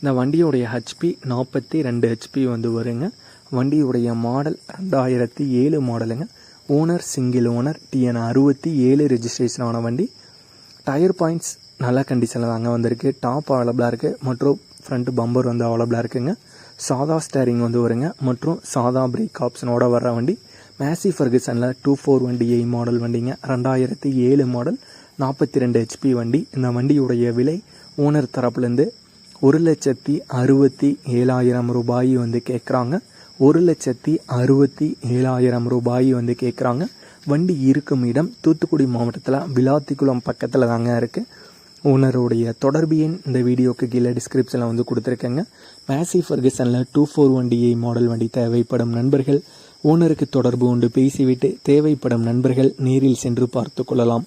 இந்த வண்டியோடைய ஹெச்பி நாற்பத்தி ரெண்டு ஹெச்பி வந்து வருங்க. வண்டியுடைய மாடல் ரெண்டாயிரத்தி ஏழு மாடலுங்க ஓனர் சிங்கிள் ஓனர் டிஎன் அறுபத்தி ஏழு ரெஜிஸ்ட்ரேஷன் ஆன வண்டி. டயர் பாயிண்ட்ஸ் நல்ல கண்டிஷனில் தாங்க வந்திருக்கு. டாப் அவைலபிளாக இருக்குது மற்றும் ஃப்ரண்ட் பம்பர் வந்து அவைலபிளாக இருக்குங்க. சாதா ஸ்டேரிங் வந்து வருங்க. மற்றும் சாதா பிரேக் ஆப்ஷனோட வர்ற வண்டி. மேசி ஃபர்கசனில் டூ ஃபோர் வண்டி ஏ மாடல் வண்டிங்க. ரெண்டாயிரத்தி ஏழு மாடல் நாற்பத்தி ரெண்டு ஹெச்பி வண்டி. இந்த வண்டியுடைய விலை ஓனர் தரப்புலேருந்து ஒரு லட்சத்தி அறுபத்தி ஏழாயிரம் ரூபாய் வந்து கேட்குறாங்க ஒரு லட்சத்தி அறுபத்தி ஏழாயிரம் ரூபாய் வந்து கேட்குறாங்க வண்டி இருக்கும் இடம் தூத்துக்குடி மாவட்டத்தில் விளாத்திக்குளம் பக்கத்தில் தாங்க இருக்குது ஓனருடைய தொடர்பு எண் இந்த வீடியோக்கு கீழே டிஸ்கிரிப்ஷனில் வந்து கொடுத்துருக்கேங்க. மேசி ஃபர்கசனில் டூ ஃபோர் வண்டியை மாடல் வண்டி தேவைப்படும் நண்பர்கள். ஓனருக்கு தொடர்பு கொண்டு பேசிவிட்டு தேவைப்படும் நண்பர்கள் நேரில் சென்று பார்த்து கொள்ளலாம்.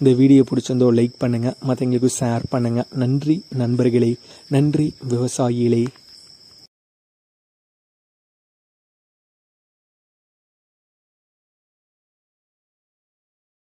இந்த வீடியோ பிடிச்சிருந்தோ லைக் பண்ணுங்கள் மற்றவங்களுக்கு ஷேர் பண்ணுங்கள் நன்றி நண்பர்களே. நன்றி விவசாயிகளே.